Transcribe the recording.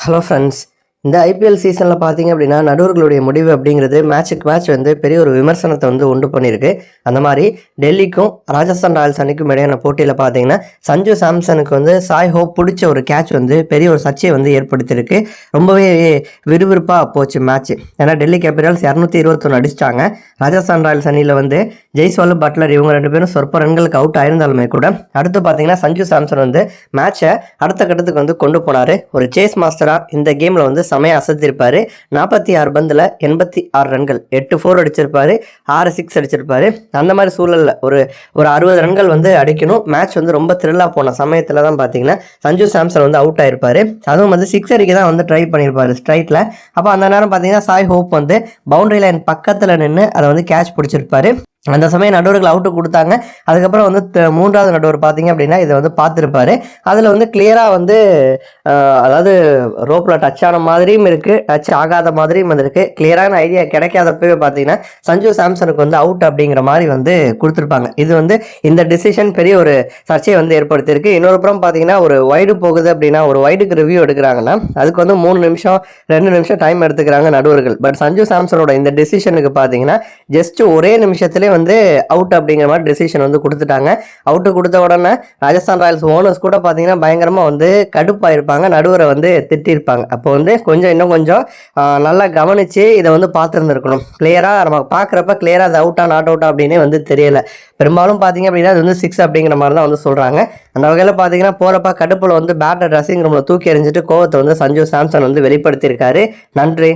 Hello friends இந்த IPL சீசனில் பார்த்தீங்க அப்படின்னா நடுவர்களுடைய முடிவு அப்படிங்கிறது மேட்சுக்கு மேட்ச் வந்து பெரிய ஒரு விமர்சனத்தை வந்து உண்டு பண்ணியிருக்கு. அந்த மாதிரி டெல்லிக்கும் ராஜஸ்தான் ராயல்ஸ் அணிக்கும் இடையான போட்டியில் பார்த்தீங்கன்னா சஞ்சு சாம்சனுக்கு வந்து சாய் ஹோப் பிடிச்ச ஒரு கேட்ச் வந்து பெரிய ஒரு சர்ச்சையை வந்து ஏற்படுத்தியிருக்கு. ரொம்பவே விறுவிறுப்பாக போச்சு மேட்ச் ஏன்னா டெல்லி கேபிட்டல்ஸ் இரநூத்தி இருபத்தொன்று அடிச்சிட்டாங்க. ராஜஸ்தான் ராயல்ஸ் அணியில் வந்து ஜெய்ஸ்வால் பட்லர் இவங்க ரெண்டு பேரும் சொற்ப ரன்களுக்கு அவுட் ஆயிருந்தாலுமே கூட அடுத்து பார்த்தீங்கன்னா சஞ்சு சாம்சன் வந்து மேட்சை அடுத்த கட்டத்துக்கு வந்து கொண்டு போனார். ஒரு சேஸ் மாஸ்டராக இந்த கேமில் வந்து செமையாக அசத்திருப்பார். நாற்பத்தி ஆறு பந்தில் எண்பத்தி ஆறு ரன்கள் எட்டு ஃபோர் அடிச்சிருப்பாரு ஆறு சிக்ஸ் அடிச்சிருப்பாரு. அந்த மாதிரி சூழலில் ஒரு ஒரு அறுபது ரன்கள் வந்து அடிக்கணும். மேட்ச் வந்து ரொம்ப த்ரில்லாக போன சமயத்தில் தான் பார்த்தீங்கன்னா சஞ்சு சாம்சன் வந்து அவுட் ஆயிருப்பார். அதுவும் வந்து சிக்ஸ் அடிக்க தான் வந்து ட்ரை பண்ணியிருப்பாரு ஸ்ட்ரைட்டில் அப்போ அந்த நேரம் பார்த்தீங்கன்னா சாய் ஹோப் வந்து பவுண்டரி லைன் பக்கத்தில் நின்று அதை வந்து கேட்ச் பிடிச்சிருப்பாரு. அந்த சமயம் நடுவர்கள் அவுட்டு கொடுத்தாங்க. அதுக்கப்புறம் வந்து த- மூன்றாவது நடுவர் பார்த்தீங்க அப்படின்னா இதை வந்து பார்த்துருப்பாரு. அதில் வந்து கிளியராக வந்து அதாவது ரோப்பில் டச் ஆன மாதிரியும் இருக்குது டச் ஆகாத மாதிரியும் வந்திருக்கு கிளியரான ஐடியா கிடைக்காதப்பவே பார்த்தீங்கன்னா சஞ்சு சாம்சனுக்கு வந்து அவுட் அப்படிங்கிற மாதிரி வந்து கொடுத்துருப்பாங்க. இது வந்து இந்த டிசிஷன் பெரிய ஒரு சர்ச்சையை வந்து ஏற்படுத்தியிருக்கு. இன்னொரு புறம் பார்த்தீங்கன்னா ஒரு வைடு போகுது அப்படின்னா ஒரு வைடுக்கு ரிவ்யூ எடுக்கிறாங்கன்னா அதுக்கு வந்து மூணு நிமிஷம் ரெண்டு நிமிஷம் டைம் எடுத்துக்கிறாங்க நடுவர்கள். பட் சஞ்சு சாம்சனோட இந்த டெசிஷனுக்கு பார்த்தீங்கன்னா ஜஸ்ட் ஒரே நிமிஷத்துலேயே வந்து அவுட் அப்படிங்கிற மாதிரி டெசிஷன் வந்து கொடுத்துட்டாங்க. அவுட்டு கொடுத்த உடனே ராஜஸ்தான் ராயல்ஸ் ஓனர்ஸ் கூட பார்த்தீங்கன்னா பயங்கரமாக வந்து கடுப்பாயிருப்பாங்க நடுவரை வந்து திட்டிருப்பாங்க அப்போ வந்து கொஞ்சம் இன்னும் கொஞ்சம் நல்லா கவனித்து இதை வந்து பார்த்துருந்துருக்கணும். கிளியராக நம்ம பார்க்குறப்ப கிளியராக அது அவுட்டா நாட் அவுட்டா அப்படின்னே வந்து தெரியல. பெரும்பாலும் பார்த்தீங்க அப்படின்னா அது வந்து சிக்ஸ் அப்படிங்கிற மாதிரி தான் வந்து சொல்கிறாங்க அந்த வகையில் பார்த்தீங்கன்னா போகிறப்ப கடுப்பில் வந்து பேட்டர் ட்ரெஸ்ஸிங் ரூமில் தூக்கி எறிஞ்சிட்டு கோவத்தை வந்து சஞ்சு சாம்சன் வந்து வெளிப்படுத்தியிருக்காரு. நன்றி.